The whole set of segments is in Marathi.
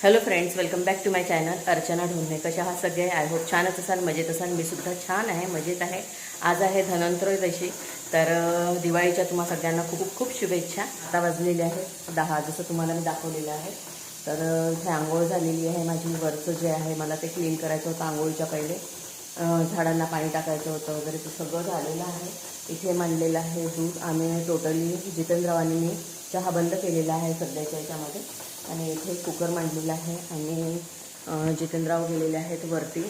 Hello friends welcome back to my channel Archana Dhongane कशा हा सगळे? आय होप छानच असाल मजेत असाल. मी सुद्धा छान आहे मजेत आहे. आज आहे धनंत्रयोदशी तर दिवाळीच्या तुम्हा सगळ्यांना खूप खूप शुभेच्छा. आता वाजलेली आहे दहा जसं तुम्हाला मी दाखवलेलं आहे. तर इथे आंघोळ झालेली आहे माझी. वरचं जे आहे मला ते क्लीन करायचं होतं आंघोळीच्या पहिले. झाडांना पाणी टाकायचं होतं वगैरे ते सगळं झालेलं आहे. इथे मांडलेलं आहे दूध. आम्ही टोटली जितेंद्रवानीने चहा बंद केलेला आहे सध्याच्या याच्यामध्ये. आणि इथे कुकर मांडलेला आहे आणि अं, जितेंद्रराव गेलेले आहेत वरती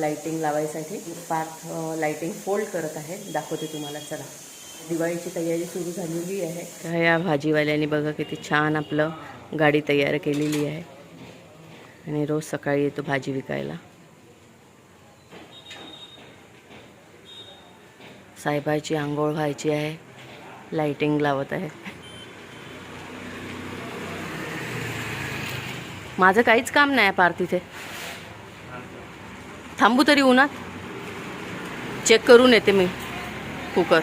लाईटिंग लावायसाठी. पार्थ लाईटिंग फोल्ड करत आहे दाखवते तुम्हाला चला. दिवाळीची तयारी सुरू झालेली आहे. तर या भाजीवाल्याने बघा किती छान आपलं गाडी तयार केलेली आहे. आणि रोज सकाळी येतो भाजी विकायला. साहेबाची आंघोळ व्हायची आहे. लाईटिंग लावत आहे. माझं काहीच काम नाही पार तिथे. थांबू तरी उन्हात. चेक करून येते मी. कुकर.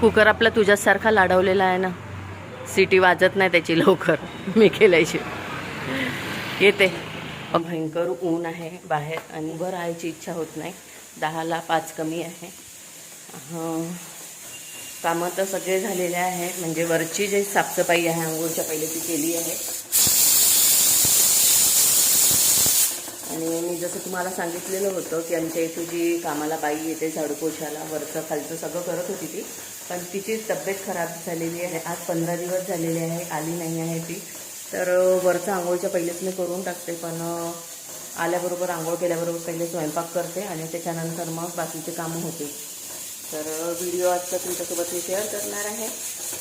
कुकर आपला तुझ्यासारखा लाडवलेला आहे ना. सिटी वाजत नाही त्याची लवकर. मी केल्याशी येते. भयंकर ऊन आहे बाहेर आणि उभं राहायची इच्छा होत नाही. दहाला पाच कमी आहे. कामं तर सगळे झालेले आहेत म्हणजे वरची जी साफसफाई आहे आंघोळच्या पहिले ती केली आहे. आणि मी जसं तुम्हाला सांगितलेलं होतं की आमच्या इथं जी कामाला बाई येते झाडू पोछाला वरचं खालचं सगळं करत होती ती. पण तिची तब्येत खराब झालेली आहे. आज पंधरा दिवस झालेले आहे आली नाही आहे ती. तर वरचं आंघोळच्या पहिलेच मी करून टाकते पण आल्याबरोबर आंघोळ केल्याबरोबर पहिले स्वयंपाक करते आणि त्याच्यानंतर मग बाकीचे कामं होते. तर व्हिडिओ आजचा तुमच्यासोबत मी शेअर करणार आहे.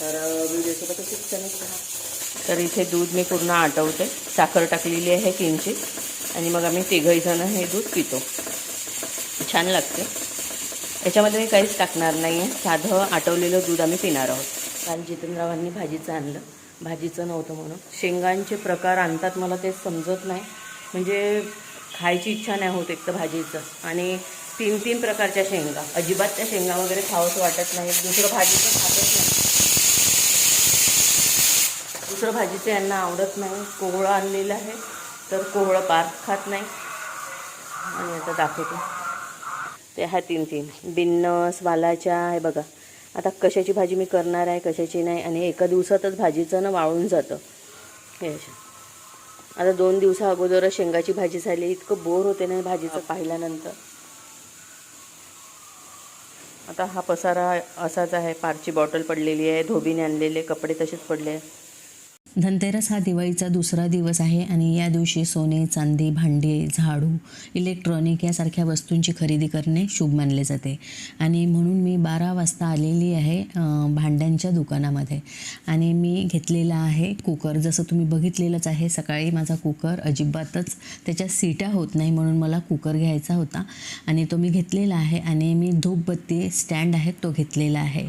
तर व्हिडिओसोबत अशीच कनेक्ट तर इथे दूध मी पूर्ण आटवते. साखर टाकलेली आहे किंचित. आणि मग आम्ही तिघहीजणं हे दूध पितो. छान लागते. याच्यामध्ये मी काहीच टाकणार नाही आहे साधं आटवलेलं दूध आम्ही पिणार आहोत. काल जितेंद्ररावांनी भाजीचं आणलं. भाजीचं नव्हतं म्हणून. शेंगांचे प्रकार आणतात मला ते समजत नाही. म्हणजे खायची इच्छा नाही होत एक तर भाजीचं. आणि तीन तीन प्रकारच्या शेंगा. अजिबात त्या शेंगा वगैरे खावंसं वाटत नाही. दुसरं भाजीचं खातच नाही. दुसरं भाजीचं यांना आवडत नाही. कोवळं आणलेलं आहे. तर कोहळं पार खात नाही. आणि आता दाखवतो. ते आहे तीन तीन. बिन्नस वालाच्या आहे बघा. आता कशाची भाजी मी करणार आहे कशाची नाही आणि एका दिवसातच भाजीचं ना वाळून जातं. हे अशा. आता दोन दिवसा अगोदरच शेंगाची भाजी झाली. इतकं बोर होते ना भाजीचं पाहिल्यानंतर. आता हा पसारा असाच आहे. पारची बॉटल पडलेली आहे. धोबीने आणलेले कपडे तसेच पडले. आहे धनतेरस हा दिवाळीचा दुसरा दिवस आहे आणि या दिवशी सोने चांदी भांडे झाडू इलेक्ट्रॉनिक यासारख्या वस्तूंची खरेदी करणे शुभ मानले जाते. आणि म्हणून मी बारा वाजता आलेली आहे भांड्यांच्या दुकानामध्ये. आणि मी घेतलेला आहे कुकर. जसं तुम्ही बघितलेलंच आहे सकाळी माझा कुकर अजिबातच त्याच्या सीट्या होत नाही म्हणून मला कुकर घ्यायचा होता. आणि तो मी घेतलेला आहे आणि मी धूपबत्ती स्टँड आहे तो घेतलेला आहे.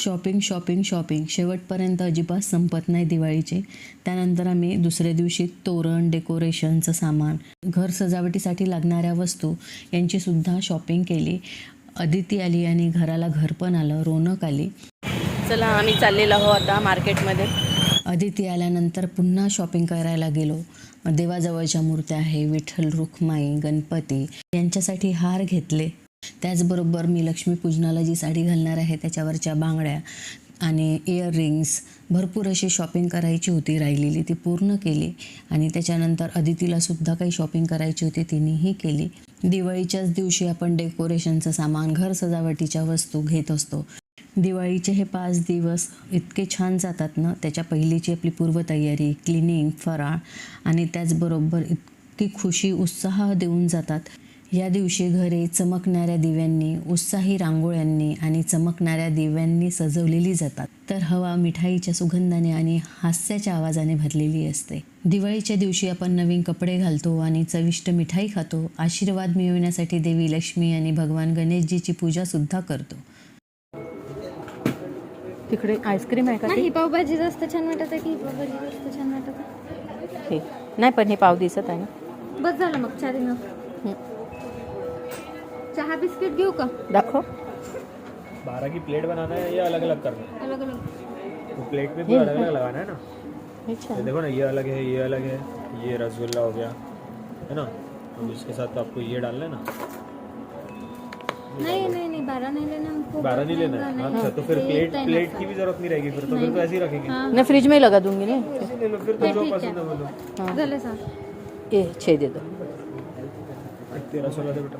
शॉपिंग शॉपिंग शॉपिंग शेवटपर्यंत अजिबात संपत नाही दिवाळीचे. त्यानंतर आम्ही दुसऱ्या दिवशी तोरण डेकोरेशनचं सामान घर सजावटीसाठी लागणाऱ्या वस्तू यांची सुद्धा शॉपिंग केली. अदिती आली आणि घराला घर पण आलं रोनक आली. चला आम्ही चाललेलो आहोत आता मार्केटमध्ये अदिती आल्यानंतर पुन्हा शॉपिंग करायला गेलो. देवाजवळच्या मूर्त्या आहे विठ्ठल रुखमाई गणपती यांच्यासाठी हार घेतले. त्याचबरोबर मी लक्ष्मीपूजनाला जी साडी घालणार आहे त्याच्यावरच्या बांगड्या आणि इयररिंग्स भरपूर अशी शॉपिंग करायची होती राहिलेली ती पूर्ण केली. आणि त्याच्यानंतर अदितीला सुद्धा काही शॉपिंग करायची होती तिनेही केली. दिवाळीच्याच दिवशी आपण डेकोरेशनचं सामान घर सजावटीच्या वस्तू घेत असतो. दिवाळीचे हे पाच दिवस इतके छान जातात ना त्याच्या पहिलीची आपली पूर्वतयारी क्लिनिंग फराळ आणि त्याचबरोबर इतकी खुशी उत्साह देऊन जातात. या दिवशी घरे चमकणाऱ्या दिव्यांनी उत्साही रांगोळ्यांनी आणि चमकणाऱ्या दिव्यांनी सजवलेली जातात. तर हवा मिठाईच्या सुगंधाने आणि हास्याच्या आवाजाने भरलेली असते. दिवाळीच्या दिवशी आपण नवीन कपडे घालतो आणि चविष्ट मिठाई खातो. आशीर्वाद मिळवण्यासाठी देवी लक्ष्मी आणि भगवान गणेशजीची पूजासुद्धा करतो. तिकडे आईस्क्रीम आहे का ती? नाही पावभाजी जास्त छान वाटत आहे की पावभाजी जास्त छान वाटत हे. नाही पण हे पाव दिसत आहे ना. बस झालं मग चार हं. चहा बिस्किट घेऊ का? दाखव. बारह की प्लेट बनाना है या अलग अलग करना है? अलग अलग तो प्लेट में पूरा अलग अलग लगाना है ना? हे ये छान देखो ना ये अलग है ये अलग है ये रसगुल्ला हो गया है ना? अब इसके साथ तो आपको ये डालना है ना? नहीं नहीं नहीं बारह नहीं लेना हमको बारह नहीं. लेना है नहीं, अच्छा तो फिर प्लेट ही प्लेट। की भी जरूरत नहीं रहेगी फिर तो फिर तो ऐसे ही रखेंगे हाँ. नाही फ्रीज में लगा दूंगी ना. ऐसे ले लो फिर तो जो ठीक है। पसंद है बोलो. हाँ. झालं सांग ये छे दे दो. तेरह सोलह दे बेटा.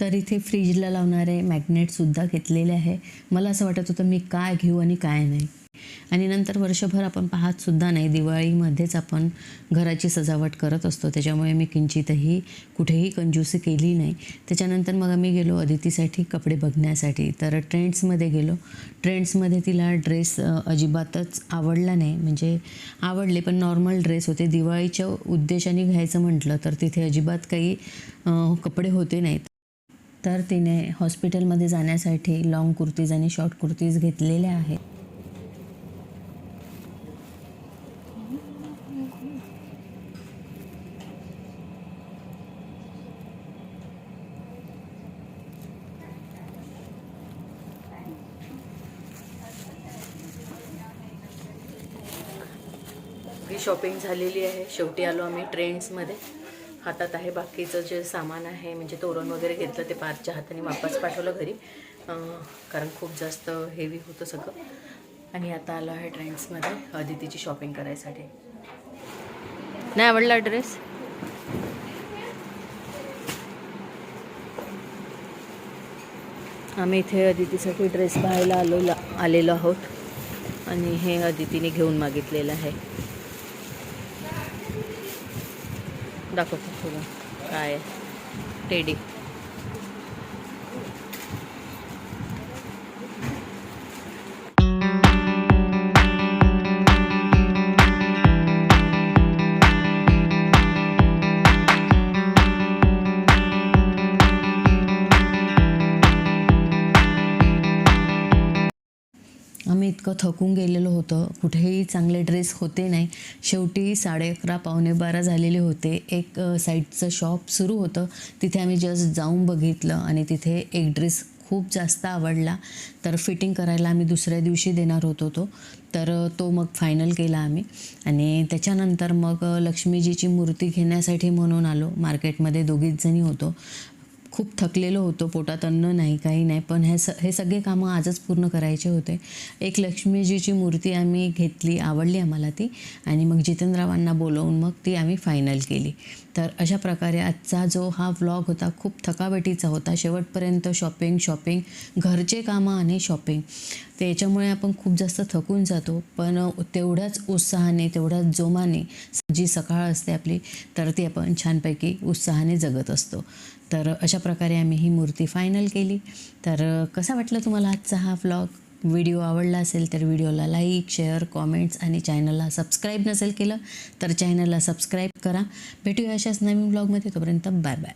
तर इथे फ्रीजला लावणारे मॅग्नेटसुद्धा घेतलेले आहे. मला असं वाटत होतं मी काय घेऊ आणि काय नाही. आणि नंतर वर्षभर आपण पाहतसुद्धा नाही. दिवाळीमध्येच आपण घराची सजावट करत असतो. त्याच्यामुळे मी किंचितही कुठेही कंजूसी केली नाही. त्याच्यानंतर मग आम्ही गेलो अदितीसाठी कपडे बघण्यासाठी. तर ट्रेंड्समध्ये गेलो. ट्रेंड्समध्ये तिला ड्रेस अजिबातच आवडला नाही. म्हणजे आवडले पण नॉर्मल ड्रेस होते. दिवाळीच्या उद्देशाने घ्यायचं म्हटलं तर तिथे अजिबात काही कपडे होते नाहीत. तर तिने हॉस्पिटलमध्ये जाण्यासाठी लॉंग कुर्तीज आणि शॉर्ट कुर्तीज घेतलेल्या आहेत. शॉपिंग झालेली आहे. शेवटी आलो आम्ही ट्रेंड्समध्ये हातात आहे बाकीचं जे सामान आहे म्हणजे तोरण वगैरे घेतलं ते पारच्या हाताने वापस पाठवलं घरी. कारण खूप जास्त हेवी होतं सगळं. आणि आता आलो आहे ट्रेंड्समध्ये अदितीची शॉपिंग करायसाठी. नाही आवडला ड्रेस आम्ही इथे अदितीसाठी ड्रेस पाहायला आलो आलेलो आहोत. आणि हे अदितीने घेऊन मागितलेलं आहे. दाखवतो तुला. काय टेडी. इतकं थकून गेलेलं होतं. कुठेही चांगले ड्रेस होते नाही. शेवटी साडे अकरा पावणे बारा झालेले होते. एक साईडचं शॉप सुरू होतं. तिथे आम्ही जस्ट जाऊन बघितलं आणि तिथे एक ड्रेस खूप जास्त आवडला. तर फिटिंग करायला आम्ही दुसऱ्या दिवशी देणार होतो तो. तर तो मग फायनल केला आम्ही. आणि त्याच्यानंतर मग लक्ष्मीजीची मूर्ती घेण्यासाठी म्हणून आलो. मार्केटमध्ये दोघीच जणी होतो. खूप थकलेलो होतो पोटात अन्न नाही काही नाही पण हे स हे सगळे कामं आजच पूर्ण करायचे होते. एक लक्ष्मीजीची मूर्ती आम्ही घेतली आवडली आम्हाला ती आणि मग जितेंद्ररावांना बोलवून मग ती आम्ही फायनल केली. तर अशा प्रकारे आजचा जो हा व्लॉग होता खूप थकावटीचा होता. शेवटपर्यंत शॉपिंग शॉपिंग घरचे कामं आणि शॉपिंग त्याच्यामुळे आपण खूप जास्त थकून जातो पण तेवढ्याच उत्साहाने तेवढ्याच जोमाने जी सकाळ असते आपली तर ती आपण छानपैकी उत्साहाने जगत असतो. तर अशा प्रकारे आम्ही ही मूर्ती फायनल केली. तर कसा वाटलं तुम्हाला आजचा हा व्लॉग व्हिडिओ आवडला असेल तर व्हिडिओला लाईक शेअर कॉमेंट्स आणि चॅनलला सबस्क्राईब नसेल केलं तर चॅनलला सबस्क्राईब करा. भेटूया अशाच नवीन ब्लॉगमध्ये तोपर्यंत बाय बाय